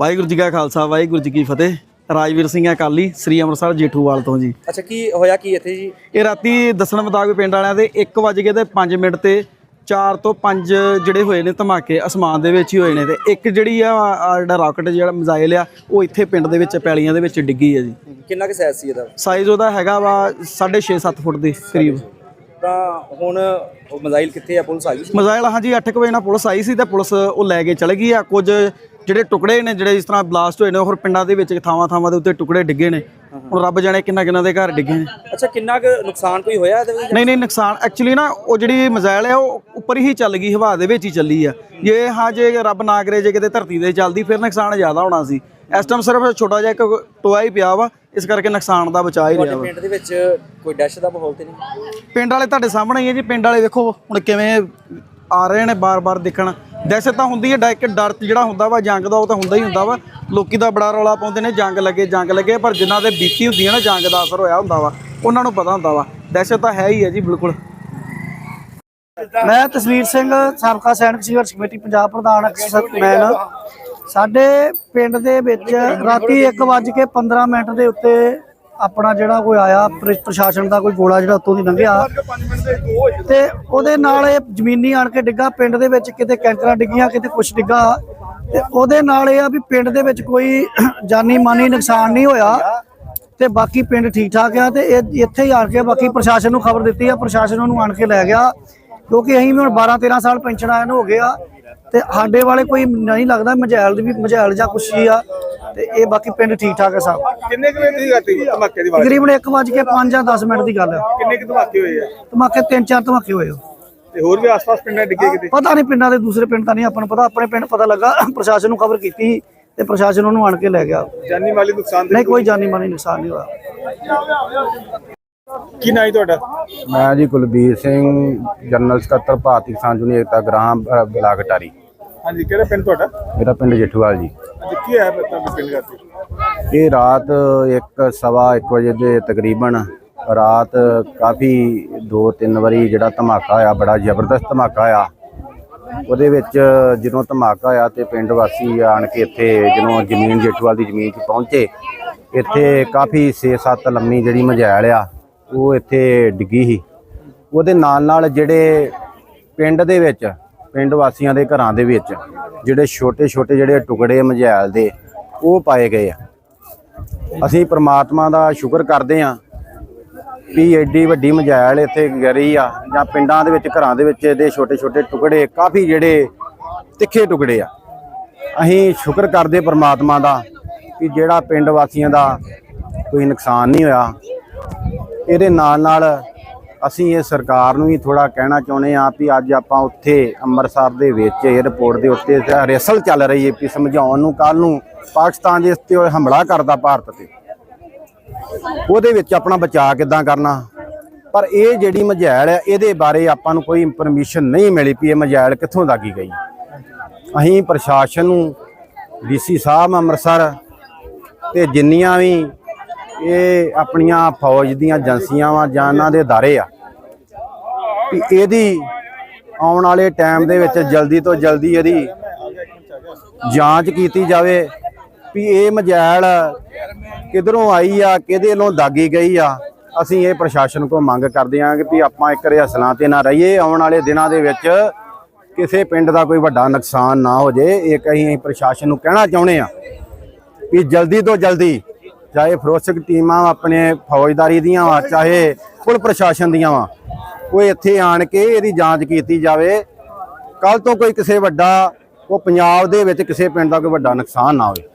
ਵਾਹਿਗੁਰੂ ਜੀ ਕਾ ਖਾਲਸਾ ਵਾਹਿਗੁਰੂ ਜੀ ਕੀ ਫਤਿਹ। ਰਾਜਵੀਰ ਸਿੰਘ ਅਕਾਲੀ ਸ੍ਰੀ ਅੰਮ੍ਰਿਤਸਰ ਜੇਠੂਵਾਲ ਤੋਂ ਜੀ। ਅੱਛਾ ਕੀ ਹੋਇਆ ਕੀ ਇੱਥੇ ਜੀ? ਇਹ ਰਾਤੀ ਦੱਸਣ ਮੁਤਾਬਕ ਪਿੰਡ ਵਾਲਿਆਂ ਦੇ 1 ਵਜ ਤੇ 5 ਮਿੰਟ ਤੇ 4 ਤੋਂ 5 ਜਿਹੜੇ ਹੋਏ ਨੇ ਧਮਾਕੇ ਅਸਮਾਨ ਦੇ ਵਿੱਚ ਹੀ ਹੋਏ ਨੇ ਤੇ ਇੱਕ ਜਿਹੜੀ ਆ ਜਿਹੜਾ ਰਾਕਟ ਜਿਹੜਾ ਮਿਜ਼ਾਈਲ ਆ ਉਹ ਇੱਥੇ ਪਿੰਡ ਦੇ ਵਿੱਚ ਪੈਲੀਆਂ ਦੇ ਵਿੱਚ ਡਿੱਗੀ ਆ ਜੀ। ਕਿੰਨਾ ਕੁ ਸਾਈਜ਼ ਸੀ ਇਹਦਾ? ਸਾਈਜ਼ ਉਹਦਾ ਹੈਗਾ ਵਾ 6.5 7 ਫੁੱਟ ਦੇ ਕਰੀਬ। ਤਾਂ ਹੁਣ ਉਹ ਮਜ਼ਾਈਲ ਕਿੱਥੇ ਆ? ਪੁਲਿਸ ਆ ਗਈ ਸੀ? ਮਿਜ਼ਾਈਲ ਹਾਂਜੀ 8 ਵਜੇ ਨਾਲ ਪੁਲਿਸ ਆਈ ਸੀ ਤੇ ਪੁਲਿਸ ਉਹ ਲੈ ਕੇ ਚਲੇ ਗਈ ਆ। ਕੁਝ ਜਿਹੜੇ ਟੁਕੜੇ ਨੇ ਜਿਹੜੇ ਇਸ ਤਰ੍ਹਾਂ ਬਲਾਸਟ ਹੋਏ ਨੇ ਹੋਰ ਪਿੰਡਾਂ ਦੇ ਵਿੱਚ ਥਾਵਾਂ ਥਾਵਾਂ ਦੇ ਉੱਤੇ ਟੁਕੜੇ ਡਿੱਗੇ ਨੇ। ਹੁਣ ਰੱਬ ਜਾਣੇ ਕਿੰਨਾ ਕਿੰਨਾ ਦੇ ਘਰ ਡਿੱਗੇ ਨੇ। ਅੱਛਾ ਕਿੰਨਾ ਕੁ ਨੁਕਸਾਨ ਕੋਈ ਹੋਇਆ ਇਹਦੇ ਵਿੱਚ? ਨਹੀਂ ਨਹੀਂ ਨੁਕਸਾਨ ਐਕਚੁਅਲੀ ਨਾ ਉਹ ਜਿਹੜੀ ਮਿਜ਼ਾਈਲ ਹੈ ਉਹ ਉੱਪਰ ਹੀ ਚੱਲ ਗਈ ਹਵਾ ਦੇ ਵਿੱਚ ਹੀ ਚੱਲੀ ਆ। ਜੇ ਹਾਂ ਜੇ ਰੱਬ ਨਾ ਕਰੇ ਜੇ ਕਿਤੇ ਧਰਤੀ ਤੇ ਚੱਲਦੀ ਫਿਰ ਨੁਕਸਾਨ ਜ਼ਿਆਦਾ ਹੋਣਾ ਸੀ। ਇਸ ਟਾਈਮ ਸਿਰਫ ਛੋਟਾ ਜਿਹਾ ਇੱਕ ਟੋਆ ਹੀ ਪਿਆ ਵਾ ਇਸ ਕਰਕੇ ਨੁਕਸਾਨ ਦਾ ਬਚਾ ਹੀ ਰਿਹਾ ਵਾ। ਪਿੰਡ ਦੇ ਵਿੱਚ ਕੋਈ ਡੈਸ਼ ਦਾ ਮਾਹੌਲ ਤੇ ਨਹੀਂ? ਪਿੰਡ ਵਾਲੇ ਤੁਹਾਡੇ ਸਾਹਮਣੇ ਹੀ ਹੈ ਜੀ ਪਿੰਡ ਵਾਲੇ ਵੇਖੋ ਹੁਣ ਕਿਵੇਂ ਆ ਰਹੇ ਨੇ ਬਾਰ-ਬਾਰ ਦੇਖਣ। ਦਹਿਸ਼ਤ ਤਾਂ ਹੁੰਦੀ ਹੈ ਡਾ ਇੱਕ ਡਰ ਜਿਹੜਾ ਹੁੰਦਾ ਵਾ, ਜੰਗ ਦਾ ਉਹ ਤਾਂ ਹੁੰਦਾ ਹੀ ਹੁੰਦਾ ਵਾ। ਲੋਕੀ ਦਾ ਬੜਾ ਰੌਲਾ ਪਾਉਂਦੇ ਨੇ, ਜੰਗ ਲੱਗੇ ਜੰਗ ਲੱਗੇ, ਪਰ ਜਿਨ੍ਹਾਂ ਦੇ ਬੀਤੀ ਹੁੰਦੀ ਹੈ ਨਾ, ਜੰਗ ਦਾ ਅਸਰ ਹੋਇਆ ਹੁੰਦਾ ਵਾ, ਉਹਨਾਂ ਨੂੰ ਪਤਾ ਹੁੰਦਾ ਵਾ। ਦਹਿਸ਼ਤ ਤਾਂ ਹੈ ਹੀ ਹੈ ਜੀ, ਬਿਲਕੁਲ। ਮੈਂ ਤਸਵੀਰ ਸਿੰਘ, ਸਾਬਕਾ ਸੈਨਿਕ ਸੰਘਰਸ਼ ਕਮੇਟੀ ਪੰਜਾਬ ਪ੍ਰਧਾਨ ਮੈਨ। ਸਾਡੇ ਪਿੰਡ ਦੇ ਵਿੱਚ ਰਾਤੀ 1:15 ਮਿੰਟ ਦੇ ਉੱਤੇ ਆਪਣਾ ਜਿਹੜਾ ਕੋਈ ਆਇਆ, ਪ੍ਰ- ਪ੍ਰਸ਼ਾਸਨ ਦਾ ਕੋਈ ਗੋਲਾ ਜਿਹੜਾ ਉੱਤੋਂ ਦੀ ਲੰਘਿਆ। ਤੇ ਉਹਦੇ ਨਾਲ ਇਹ ਜ਼ਮੀਨੀ ਆਣ ਕੇ ਡਿੱਗਾ, ਪਿੰਡ ਦੇ ਵਿੱਚ ਕਿਤੇ ਕੈਂਕਰਾਂ ਡਿੱਗੀਆਂ, ਕਿਤੇ ਕੁਛ ਡਿੱਗਾ। ਤੇ ਉਹਦੇ ਨਾਲ ਇਹ ਆ ਵੀ ਪਿੰਡ ਦੇ ਵਿੱਚ ਕੋਈ ਜਾਨੀ ਮਾਨੀ ਨੁਕਸਾਨ ਨਹੀਂ ਹੋਇਆ। ਤੇ ਬਾਕੀ ਪਿੰਡ ਠੀਕ ਠਾਕ ਆ ਤੇ ਇਹ ਇੱਥੇ ਹੀ ਆਣ ਕੇ ਬਾਕੀ ਪ੍ਰਸ਼ਾਸਨ ਨੂੰ ਖਬਰ ਦਿੱਤੀ ਆ, ਪ੍ਰਸ਼ਾਸਨ ਉਹਨੂੰ ਆਣ ਕੇ ਲੈ ਗਿਆ। ਕਿਉਂਕਿ ਅਸੀਂ ਵੀ ਹੁਣ 12 13 ਸਾਲ ਪੈਨਸ਼ਨ ਆਏ ਨੂੰ ਹੋ ਗਏ ਆ। ਤੇ ਸਾਡੇ ਵਾਲੇ ਕੋਈ ਨਹੀਂ ਲੱਗਦਾ ਮਜ਼ੈਲ ਦੀ ਵੀ ਮਜੈਲ ਜਾਂ ਕੁਛ ਹੀ ਆ। ਤੇ ਇਹ ਬਾਕੀ ਪਿੰਡ ਠੀਕ ਠਾਕ ਆ ਸਭ। ਕਿੰਨੇ ਕੁ ਵਜੇ ਦੀ ਸੀ ਧਮਾਕੇ ਦੀ ਆਵਾਜ਼ ਤਕਰੀਬਨ 1:05 ਜਾਂ 10 ਮਿੰਟ ਦੀ ਗੱਲ ਆ। ਕਿੰਨੇ ਕੁ ਧਮਾਕੇ ਹੋਏ ਆ? ਧਮਾਕੇ ਤਿੰਨ ਚਾਰ ਧਮਾਕੇ ਹੋਏ ਆ। ਤੇ ਹੋਰ ਵੀ ਆਸ-ਪਾਸ ਪਿੰਡਾਂ ਡਿੱਗੇ ਕਿਤੇ? ਪਤਾ ਨਹੀਂ ਪਿੰਡਾਂ ਦੇ ਦੂਸਰੇ ਪਿੰਡ ਤਾਂ ਨਹੀਂ ਆਪਾਂ ਨੂੰ ਪਤਾ ਆਪਣੇ ਪਿੰਡ ਪਤਾ ਲੱਗਾ ਪ੍ਰਸ਼ਾਸਨ ਨੂੰ ਖਬਰ ਕੀਤੀ ਤੇ ਪ੍ਰਸ਼ਾਸਨ ਉਹਨੂੰ ਆਣ ਕੇ ਲੈ ਗਿਆ। ਜਾਨੀ ਮਾਲੀ ਨੁਕਸਾਨ ਨਹੀਂ ਕੋਈ ਜਾਨੀ ਮਾਨੀ ਨੁਕਸਾਨ ਨਹੀਂ ਹੋਇਆ। ਕੀ ਨਾਂ ਹੈ ਤੁਹਾਡਾ? ਮੈਂ ਜੀ ਕੁਲਬੀਰ ਸਿੰਘ ਜਨਰਲ ਸਕੱਤਰ ਭਾਰਤੀ ਕਿਸਾਨ ਯੂਨੀਅਨ ਏਕਤਾ ਗ੍ਰਾਮ ਅ, ਬਲਾਕ ਅਟਾਰੀ। ਹਾਂਜੀ ਕਿਹੜਾ ਪਿੰਡ ਤੁਹਾਡਾ? ਮੇਰਾ ਪਿੰਡ ਜੇਠੂਵਾਲ ਜੀ। ਅੱਜ ਕੀ ਹੈ ਤੁਹਾਡੇ ਪਿੰਡ ਦਾ ਇਹ ਰਾਤ 1 ਸਵਾ 1 ਵਜੇ ਦੇ ਤਕਰੀਬਨ ਰਾਤ ਕਾਫੀ 2-3 ਵਾਰੀ ਜਿਹੜਾ ਧਮਾਕਾ ਹੋਇਆ, ਬੜਾ ਜ਼ਬਰਦਸਤ ਧਮਾਕਾ ਹੋਇਆ। ਉਹਦੇ ਵਿੱਚ ਜਦੋਂ ਧਮਾਕਾ ਹੋਇਆ ਤੇ ਪਿੰਡ ਵਾਸੀ ਆਣ ਕੇ ਇੱਥੇ ਜਦੋਂ ਜ਼ਮੀਨ ਜੇਠਵਾਲ ਦੀ ਜ਼ਮੀਨ 'ਚ ਪਹੁੰਚੇ, ਇੱਥੇ ਕਾਫੀ 6-7 ਲੰਮੀ ਜਿਹੜੀ ਮਝੈਲ ਆ, ਉਹ ਇੱਥੇ ਡਿੱਗੀ ਸੀ। ਉਹਦੇ ਨਾਲ ਨਾਲ ਜਿਹੜੇ ਪਿੰਡ ਦੇ ਵਿੱਚ ਪਿੰਡ ਵਾਸੀਆਂ ਦੇ ਘਰਾਂ ਦੇ ਵਿੱਚ ਜਿਹੜੇ ਛੋਟੇ-ਛੋਟੇ ਜਿਹੜੇ ਟੁਕੜੇ ਮਝੈਲ ਦੇ, ਉਹ ਪਾਏ ਗਏ ਆ। ਅਸੀਂ ਪ੍ਰਮਾਤਮਾ ਦਾ ਸ਼ੁਕਰ ਕਰਦੇ ਹਾਂ ਵੀ ਐਡੀ ਵੱਡੀ ਮਝੈਲ ਇੱਥੇ ਗਰੀ ਆ, ਜਾਂ ਪਿੰਡਾਂ ਦੇ ਵਿੱਚ, ਘਰਾਂ ਦੇ ਵਿੱਚ ਇਹਦੇ ਛੋਟੇ-ਛੋਟੇ ਟੁਕੜੇ, ਕਾਫੀ ਜਿਹੜੇ ਤਿੱਖੇ ਟੁਕੜੇ ਆ। ਅਸੀਂ ਸ਼ੁਕਰ ਕਰਦੇ ਪ੍ਰਮਾਤਮਾ ਦਾ ਕਿ ਜਿਹੜਾ ਪਿੰਡ ਵਾਸੀਆਂ ਦਾ ਕੋਈ ਨੁਕਸਾਨ ਨਹੀਂ ਹੋਇਆ। ਇਹਦੇ ਨਾਲ ਨਾਲ ਅਸੀਂ ਇਹ ਸਰਕਾਰ ਨੂੰ ਵੀ ਥੋੜਾ ਕਹਿਣਾ ਚਾਹੁੰਦੇ ਹਾਂ ਵੀ ਅੱਜ ਆਪਾਂ ਉੱਥੇ ਅੰਮ੍ਰਿਤਸਰ ਦੇ ਵਿੱਚ 에ਅਰਪੋਰਟ ਦੇ ਉੱਤੇ ਰੈਸਲ ਚੱਲ ਰਹੀ ਹੈ ਵੀ ਸਮਝਾਉਣ ਨੂੰ ਕੱਲ ਨੂੰ ਪਾਕਿਸਤਾਨ ਦੇ ਉੱਤੇ ਹਮਲਾ ਕਰਦਾ ਭਾਰਤ ਤੇ। ਉਹਦੇ ਵਿੱਚ ਆਪਣਾ ਬਚਾਅ ਕਿੱਦਾਂ ਕਰਨਾ? ਪਰ ਇਹ ਜਿਹੜੀ ਮਝੈਲ ਹੈ, ਇਹਦੇ ਬਾਰੇ ਆਪਾਂ ਨੂੰ ਕੋਈ ਇਨਫੋਰਮੇਸ਼ਨ ਨਹੀਂ ਮਿਲੀ ਵੀ ਇਹ ਮਝੈਲ ਕਿੱਥੋਂ ਲੱਗੀ ਗਈ। ਅਸੀਂ ਪ੍ਰਸ਼ਾਸਨ ਨੂੰ ਡੀਸੀ ਸਾਹਿਬ ਅੰਮ੍ਰਿਤਸਰ ਤੇ ਜਿੰਨੀਆਂ ਵੀ ਇਹ ਆਪਣੀਆਂ ਫੌਜ ਦੀਆਂ ਏਜੰਸੀਆਂ ਵਾ ਜਾਂ ਇਹਨਾਂ ਦੇ ਅਦਾਰੇ ਆ। ਵੀ ਇਹਦੀ ਆਉਣ ਵਾਲੇ ਟਾਈਮ ਦੇ ਵਿੱਚ ਜਲਦੀ ਤੋਂ ਜਲਦੀ ਇਹਦੀ ਜਾਂਚ ਕੀਤੀ ਜਾਵੇ ਵੀ ਇਹ ਮਜੈਲ ਕਿਧਰੋਂ ਆਈ ਆ, ਕਿਹਦੇ ਵੱਲੋਂ ਦਾਗੀ ਗਈ ਆ, ਅਸੀਂ ਇਹ ਪ੍ਰਸ਼ਾਸਨ ਕੋਲ ਮੰਗ ਕਰਦੇ ਹਾਂ ਕਿ ਵੀ ਆਪਾਂ ਇੱਕ ਰਿਹਸਲਾਂ ਤੇ ਨਾ ਰਹੀਏ, ਆਉਣ ਵਾਲੇ ਦਿਨਾਂ ਦੇ ਵਿੱਚ ਕਿਸੇ ਪਿੰਡ ਦਾ ਕੋਈ ਵੱਡਾ ਨੁਕਸਾਨ ਨਾ ਹੋ ਜੇ, ਇਹ ਅਸੀਂ ਪ੍ਰਸ਼ਾਸਨ ਨੂੰ ਕਹਿਣਾ ਚਾਹੁੰਦੇ ਆ ਵੀ ਜਲਦੀ ਤੋਂ ਜਲਦੀ ਚਾਹੇ ਫਰੋਸਕ ਟੀਮਾਂ ਆਪਣੇ ਫੌਜਦਾਰੀ ਦੀਆਂ ਵਾ, ਚਾਹੇ ਪੁਲ ਪ੍ਰਸ਼ਾਸਨ ਦੀਆਂ ਵਾ ਉਹ ਇੱਥੇ ਆਣ ਕੇ ਇਹਦੀ ਜਾਂਚ ਕੀਤੀ ਜਾਵੇ ਕੱਲ ਤੋਂ ਕੋਈ ਕਿਸੇ ਵੱਡਾ, ਉਹ ਪੰਜਾਬ ਦੇ ਵਿੱਚ ਕਿਸੇ ਪਿੰਡ ਦਾ ਕੋਈ ਵੱਡਾ ਨੁਕਸਾਨ ਨਾ ਹੋਵੇ।